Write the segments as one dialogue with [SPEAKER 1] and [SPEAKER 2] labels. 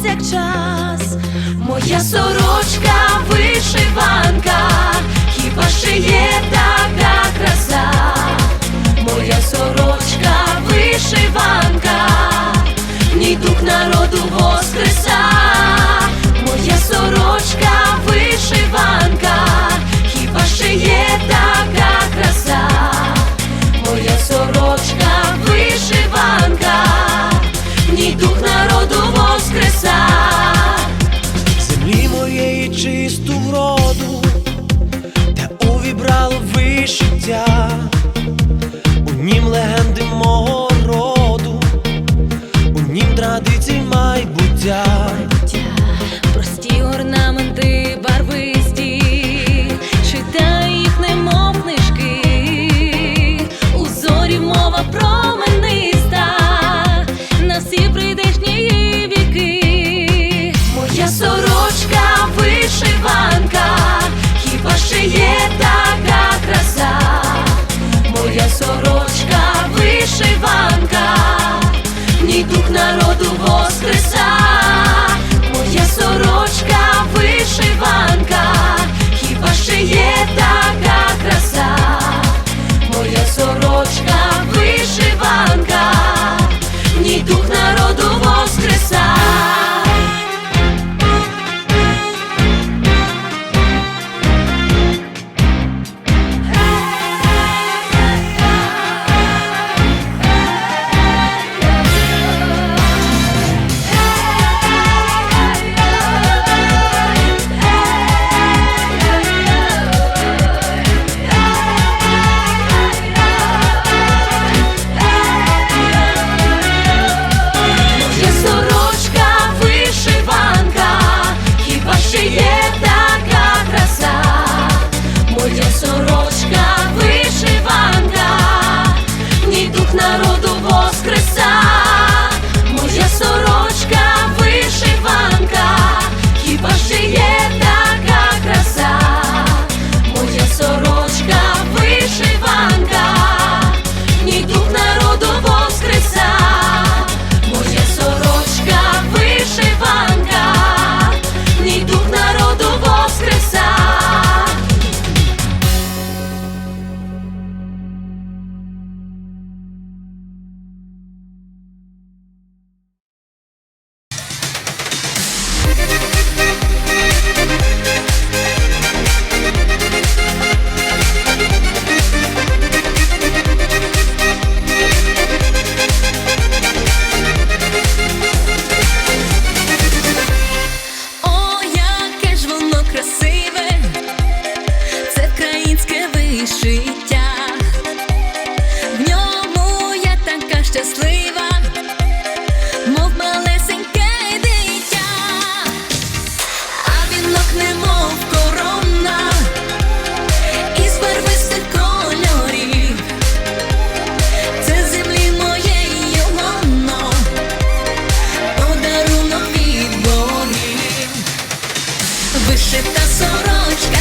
[SPEAKER 1] повсякчас. Моя сорочка вишиванка, хіба шиє є
[SPEAKER 2] чисту вроду, та увібрало вишиття, у нім легенди мого роду, у нім традицій майбуття.
[SPEAKER 1] Прості орнаменти
[SPEAKER 3] вишиття, в ньому я така щаслива, мов малесеньке дитя, а вінок немов корона із барвистих кольорів. Це землі моєї воно, подарунок від богів. Вишита сорочка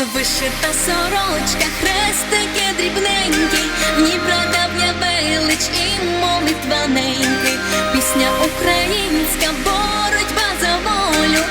[SPEAKER 3] Вишита сорочка, хрестики дрібненькі, в ній прадавня велич і молитва неньки, пісня українська, боротьба за волю.